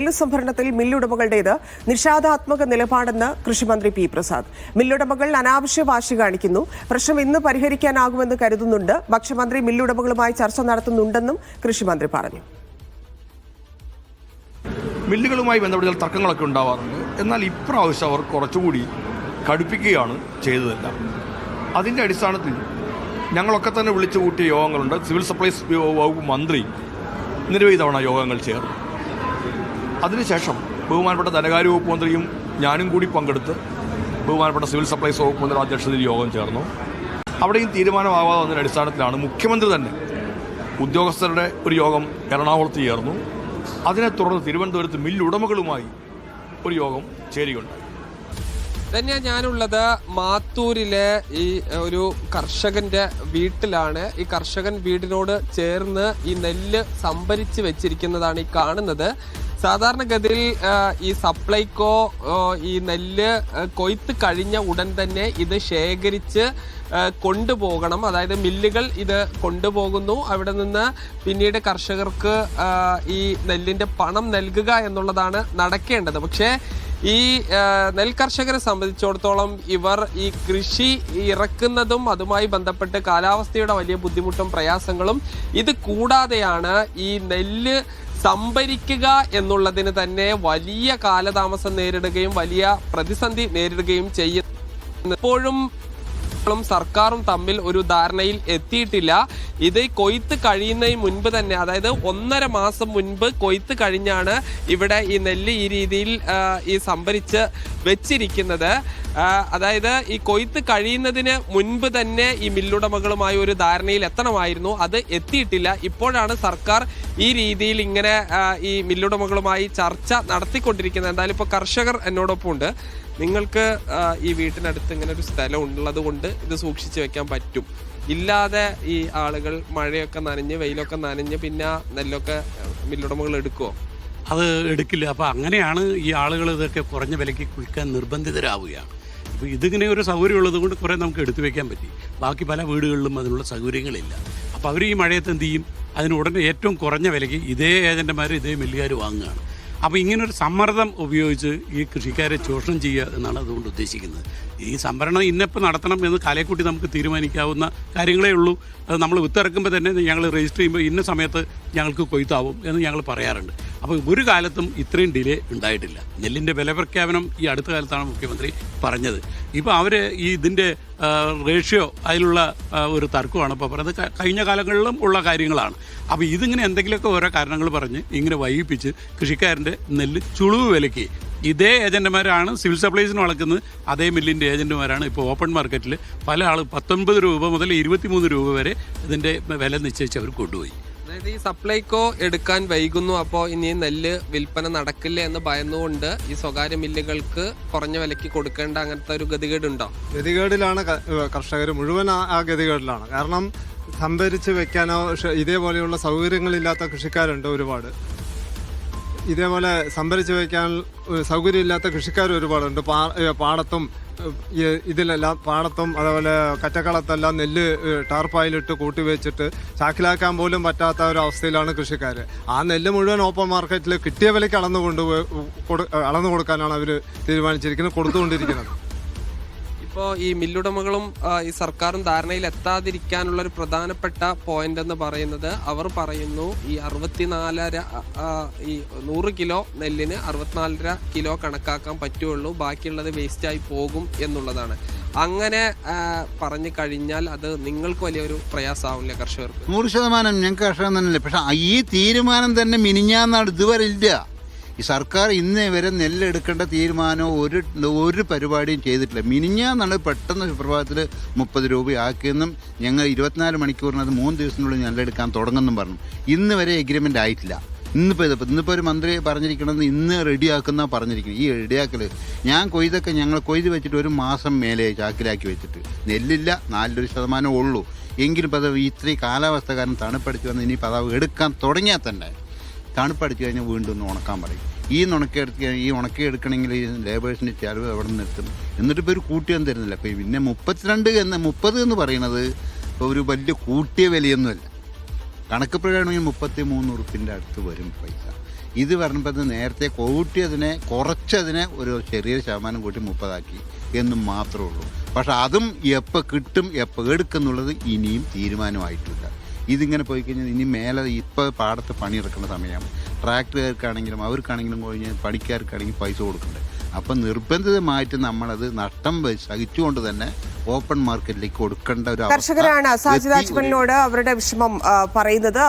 നെല്ല് സംഭരണത്തിൽ മില്ലുടമകളുടേത് നിഷേധാത്മക നിലപാടെന്ന് കൃഷിമന്ത്രി പി പ്രസാദ്. മില്ലുടമകൾ അനാവശ്യ വാശി കാണിക്കുന്നു. പ്രശ്നം ഇന്ന് പരിഹരിക്കാനാകുമെന്ന് കരുതുന്നുണ്ട്. ഭക്ഷ്യമന്ത്രി മില്ലുടമകളുമായി ചർച്ച നടത്തുന്നുണ്ടെന്നും കൃഷിമന്ത്രി പറഞ്ഞു. മില്ലുകളുമായി ബന്ധപ്പെട്ട തർക്കങ്ങളൊക്കെ ഉണ്ടാവാറുണ്ട്. എന്നാൽ ഇപ്രാവശ്യം അവർ കുറച്ചുകൂടി കടുപ്പിക്കുകയാണ് ചെയ്തതെല്ലാം. അതിന്റെ അടിസ്ഥാനത്തിൽ ഞങ്ങളൊക്കെ തന്നെ വിളിച്ചു കൂട്ടിയ യോഗങ്ങളുണ്ട്. സിവിൽ സപ്ലൈസ് വകുപ്പ് മന്ത്രി നിരവധി തവണ യോഗങ്ങൾ ചേർന്നു. അതിനുശേഷം ബഹുമാനപ്പെട്ട ധനകാര്യ വകുപ്പ് മന്ത്രിയും ഞാനും കൂടി പങ്കെടുത്ത് ബഹുമാനപ്പെട്ട സിവിൽ സപ്ലൈസ് വകുപ്പ് മന്ത്രി അധ്യക്ഷതയിൽ യോഗം ചേർന്നു. അവിടെയും തീരുമാനമാവാതെ വന്നതിന്റെ അടിസ്ഥാനത്തിലാണ് മുഖ്യമന്ത്രി തന്നെ ഉദ്യോഗസ്ഥരുടെ ഒരു യോഗം എറണാകുളത്ത് ചേർന്നു. അതിനെ തുടർന്ന് തിരുവനന്തപുരത്ത് മില്ലുടമകളുമായി ഒരു യോഗം ചേരുകയുണ്ടായി. തന്നെ ഞാനുള്ളത് മാത്തൂരിലെ ഈ ഒരു കർഷകന്റെ വീട്ടിലാണ്. ഈ കർഷകൻ വീടിനോട് ചേർന്ന് ഈ നെല്ല് സംഭരിച്ച് വെച്ചിരിക്കുന്നതാണ് ഈ കാണുന്നത്. സാധാരണഗതിയിൽ ഈ സപ്ലൈകോ ഈ നെല്ല് കൊയ്ത്ത് കഴിഞ്ഞ ഉടൻ തന്നെ ഇത് ശേഖരിച്ച് കൊണ്ടുപോകണം. അതായത് മില്ലുകൾ ഇത് കൊണ്ടുപോകുന്നു. അവിടെ നിന്ന് പിന്നീട് കർഷകർക്ക് ഈ നെല്ലിന്റെ പണം നൽകുക എന്നുള്ളതാണ് നടക്കേണ്ടത്. പക്ഷേ ഈ നെൽ കർഷകരെ സംബന്ധിച്ചിടത്തോളം ഇവർ ഈ കൃഷി ഇറക്കുന്നതും അതുമായി ബന്ധപ്പെട്ട് കാലാവസ്ഥയുടെ വലിയ ബുദ്ധിമുട്ടും പ്രയാസങ്ങളും ഇത് കൂടാതെയാണ് ഈ നെല്ല് സംഭരിക്കുക എന്നുള്ളതിന് തന്നെ വലിയ കാലതാമസം നേരിടുകയും വലിയ പ്രതിസന്ധി നേരിടുകയും ചെയ്യുന്നു. ഇപ്പോഴും ും സർക്കാരും തമ്മിൽ ഒരു ധാരണയിൽ എത്തിയിട്ടില്ല. ഇത് കൊയ്ത്ത് കഴിയുന്നതിന് മുൻപ് തന്നെ അതായത് ഒന്നര മാസം മുൻപ് കൊയ്ത്ത് കഴിഞ്ഞാണ് ഇവിടെ ഈ നെല്ല് ഈ രീതിയിൽ ഈ സംഭരിച്ച് വെച്ചിരിക്കുന്നത്. അതായത് ഈ കൊയ്ത്ത് കഴിയുന്നതിന് മുൻപ് തന്നെ ഈ മില്ലുടമകളുമായി ഒരു ധാരണയിൽ എത്തണമായിരുന്നു. അത് എത്തിയിട്ടില്ല. ഇപ്പോഴാണ് സർക്കാർ ഈ രീതിയിൽ ഇങ്ങനെ ഈ മില്ലുടമകളുമായി ചർച്ച നടത്തിക്കൊണ്ടിരിക്കുന്നത് എന്തായാലും ഇപ്പോൾ കർഷകർ എന്നോടൊപ്പം ഉണ്ട്. നിങ്ങൾക്ക് ഈ വീട്ടിനടുത്ത് ഇങ്ങനെ ഒരു സ്ഥലം ഉള്ളത് കൊണ്ട് ഇത് സൂക്ഷിച്ചു വെക്കാൻ പറ്റും. ഇല്ലാതെ ഈ ആളുകൾ മഴയൊക്കെ നനഞ്ഞ് വെയിലൊക്കെ നനഞ്ഞ് പിന്നെ നെല്ലൊക്കെ മില്ലുടമകൾ എടുക്കുമോ അത് എടുക്കില്ല. അപ്പോൾ അങ്ങനെയാണ് ഈ ആളുകൾ ഇതൊക്കെ കുറഞ്ഞ വിലയ്ക്ക് കുളിക്കാൻ നിർബന്ധിതരാവുകയാണ്. അപ്പോൾ ഇതിങ്ങനെ ഒരു സൗകര്യം ഉള്ളത് കൊണ്ട് കുറേ നമുക്ക് എടുത്തു വെക്കാൻ പറ്റി. ബാക്കി പല വീടുകളിലും അതിനുള്ള സൗകര്യങ്ങളില്ല. അപ്പോൾ അവർ ഈ മഴയത്ത് എന്ത് ചെയ്യും? അതിന് ഉടനെ ഏറ്റവും കുറഞ്ഞ വിലയ്ക്ക് ഇതേ ഏജന്റുമാർ ഇതേ മില്ലുകാർ വാങ്ങുകയാണ്. അപ്പോൾ ഇങ്ങനൊരു സമ്മർദ്ദം ഉപയോഗിച്ച് ഈ കൃഷിക്കാരെ ചൂഷണം ചെയ്യുക എന്നാണ് അതുകൊണ്ട് ഉദ്ദേശിക്കുന്നത്. ഈ സംഭരണം ഇന്നിപ്പോൾ നടത്തണം എന്ന് കാലേക്കൂട്ടി നമുക്ക് തീരുമാനിക്കാവുന്ന കാര്യങ്ങളേ ഉള്ളൂ. അത് നമ്മൾ വിത്തിറക്കുമ്പോൾ തന്നെ ഞങ്ങൾ രജിസ്റ്റർ ചെയ്യുമ്പോൾ ഇന്ന സമയത്ത് ഞങ്ങൾക്ക് കൊയ്ത്താവും എന്ന് ഞങ്ങൾ പറയാറുണ്ട്. അപ്പോൾ ഒരു കാലത്തും ഇത്രയും ഡിലേ ഉണ്ടായിട്ടില്ല. നെല്ലിന്റെ വില പ്രഖ്യാപനം ഈ അടുത്ത കാലത്താണ് മുഖ്യമന്ത്രി പറഞ്ഞത്. ഇപ്പോൾ അവർ ഈ ഇതിന്റെ റേഷ്യോ അതിലുള്ള ഒരു തർക്കമാണ് ഇപ്പോൾ പറയുന്നത് കഴിഞ്ഞ കാലങ്ങളിലും ഉള്ള കാര്യങ്ങളാണ്. അപ്പോൾ ഇതിങ്ങനെ എന്തെങ്കിലുമൊക്കെ ഓരോ കാരണങ്ങൾ പറഞ്ഞ് ഇങ്ങനെ വൈകിപ്പിച്ച് കൃഷിക്കാരന്റെ നെല്ല് ചുളിവ് വിലയ്ക്ക് ഇതേ ഏജന്റുമാരാണ് സിവിൽ സപ്ലൈസിന് വളക്കുന്നത് അതേ മില്ലിന്റെ ഏജന്റുമാരാണ് ഇപ്പോൾ ഓപ്പൺ മാർക്കറ്റിൽ പല ആൾ പത്തൊൻപത് രൂപ മുതൽ ഇരുപത്തിമൂന്ന് രൂപ വരെ ഇതിന്റെ വില നിശ്ചയിച്ച് അവർ കൊണ്ടുപോയി. അതായത് ഈ സപ്ലൈകോ എടുക്കാൻ വൈകുന്നു അപ്പോൾ ഇനി നെല്ല് വിൽപ്പന നടക്കില്ല എന്ന് ഭയന്നുകൊണ്ട് ഈ സ്വകാര്യ മില്ലുകൾക്ക് കുറഞ്ഞ വിലയ്ക്ക് കൊടുക്കേണ്ട അങ്ങനത്തെ ഒരു ഗതികേടുണ്ടോ? ഗതികേടിലാണ് കർഷകർ മുഴുവൻ ആ- ഗതികേടിലാണ്. കാരണം സംഭരിച്ച് വെക്കാനോ ഇതേപോലെയുള്ള സൗകര്യങ്ങളില്ലാത്ത കൃഷിക്കാരുണ്ട് ഒരുപാട്. ഇതേപോലെ സംഭരിച്ച് വയ്ക്കാൻ സൗകര്യമില്ലാത്ത കൃഷിക്കാർ ഒരുപാടുണ്ട്. പാ- പാടത്തും ഇതിലെല്ലാം പാടത്തും അതേപോലെ കറ്റക്കളത്തെല്ലാം നെല്ല് ടാർപ്പായിലിട്ട് കൂട്ടി വെച്ചിട്ട് ചാക്കിലാക്കാൻ പോലും പറ്റാത്ത ഒരു അവസ്ഥയിലാണ് കൃഷിക്കാർ ആ നെല്ല് മുഴുവൻ ഓപ്പൺ മാർക്കറ്റിൽ കിട്ടിയ വിലയ്ക്ക് അളന്നു കൊണ്ടുപോയി അളന്നു കൊടുക്കാനാണ് അവർ തീരുമാനിച്ചിരിക്കുന്നത് കൊടുത്തുകൊണ്ടിരിക്കുന്നത്. ഇപ്പോൾ ഈ മില്ലുടമകളും ഈ സർക്കാരും ധാരണയിൽ എത്താതിരിക്കാനുള്ള ഒരു പ്രധാനപ്പെട്ട പോയിന്റ് എന്ന് പറയുന്നത് അവർ പറയുന്നു ഈ അറുപത്തിനാലര ഈ നൂറ് കിലോ നെല്ലിന് അറുപത്തിനാലര കിലോ കണക്കാക്കാൻ പറ്റുള്ളൂ ബാക്കിയുള്ളത് വേസ്റ്റായി പോകും എന്നുള്ളതാണ്. അങ്ങനെ പറഞ്ഞു കഴിഞ്ഞാൽ അത് നിങ്ങൾക്ക് വലിയൊരു പ്രയാസമാവില്ല കർഷകർക്ക്. നൂറ് ശതമാനം ഞങ്ങൾക്ക് കർഷകൻ തന്നെയല്ലേ? പക്ഷെ ഈ തീരുമാനം തന്നെ മിനിഞ്ഞാന്നാണ് ഇതുവരെ ഇല്ല. ഈ സർക്കാർ ഇന്നേ വരെ നെല്ലെടുക്കേണ്ട തീരുമാനമോ ഒരു ഒരു പരിപാടിയും ചെയ്തിട്ടില്ല. മിനിഞ്ഞാന്നാണ് പെട്ടെന്ന് സുപ്രഭാതത്തിൽ മുപ്പത് രൂപയാക്കിയെന്നും ഞങ്ങൾ ഇരുപത്തിനാല് മണിക്കൂറിനകത്ത് മൂന്ന് ദിവസത്തിനുള്ളിൽ നെല്ലെടുക്കാൻ തുടങ്ങുമെന്നും പറഞ്ഞു. ഇന്ന് വരെ എഗ്രിമെന്റ് ആയിട്ടില്ല. ഇന്നിപ്പോൾ ഇത് ഇന്നിപ്പോൾ ഒരു മന്ത്രി പറഞ്ഞിരിക്കണമെന്ന് ഇന്ന് റെഡിയാക്കുന്ന പറഞ്ഞിരിക്കുന്നത്. ഈ റെഡിയാക്കൽ ഞാൻ കൊയ്തൊക്കെ ഞങ്ങൾ കൊയ്ത് വെച്ചിട്ട് ഒരു മാസം മേലെ ചാക്കിലാക്കി വെച്ചിട്ട്. നെല്ലില്ല നാലൊരു ശതമാനം ഉള്ളൂ. എങ്കിലും ഇപ്പോൾ അത് ഇത്രയും കാലാവസ്ഥ കാരണം തണുപ്പടിച്ച് വന്ന് ഇനി പതാവ് എടുക്കാൻ തുടങ്ങിയാൽ തന്നെ തണുപ്പടിച്ച് കഴിഞ്ഞാൽ വീണ്ടും ഒന്ന് ഉണക്കാൻ പറയും. ഈ ഉണക്കി ഈ ഉണക്കി എടുക്കണമെങ്കിൽ ഈ ലേബേഴ്സിന്റെ ചിലവ് എവിടെ നിന്ന് എത്തും എന്നിട്ട് ഇപ്പോൾ ഒരു കൂട്ടിയൊന്നും തരുന്നില്ല. അപ്പോൾ പിന്നെ മുപ്പത്തിരണ്ട് എന്ന് മുപ്പത് എന്ന് പറയുന്നത് ഒരു വലിയ കൂട്ടിയ വിലയൊന്നുമല്ല കണക്ക് പ്രകാരമാണെങ്കിൽ മുപ്പത്തി മൂന്ന് ഉറുപ്പിന്റെ അടുത്ത് വരും പൈസ. ഇത് പറഞ്ഞപ്പോൾ നേരത്തെ കൂട്ടിയതിനെ കുറച്ചതിനെ ഒരു ചെറിയ ശതമാനം കൂട്ടി മുപ്പതാക്കി എന്നും മാത്രമേ ഉള്ളൂ. പക്ഷെ അതും എപ്പോൾ കിട്ടും എപ്പോൾ എടുക്കുന്നുള്ളത് ഇനിയും തീരുമാനമായിട്ടില്ല. ഇതിങ്ങനെ പോയി കഴിഞ്ഞാൽ ഇനി മേലെ ഇപ്പോൾ പാടത്ത് പണി പണിയെടുക്കുന്ന സമയം ട്രാക്ടറുകാർക്കാണെങ്കിലും അവർക്കാണെങ്കിലും കഴിഞ്ഞാൽ പണിക്കാർക്കാണെങ്കിൽ പൈസ കൊടുക്കണ്ടേ? അപ്പം നിർബന്ധിതമായിട്ട് നമ്മളത് നഷ്ടം സഹിച്ചുകൊണ്ട് തന്നെ ഓപ്പൺ മാർക്കറ്റിലേക്ക് കൊടുക്കേണ്ട ഒരു കർഷകരാണ് സാജിദ് അജ്മലിനോട് അവരുടെ വിഷമം പറയുന്നത്.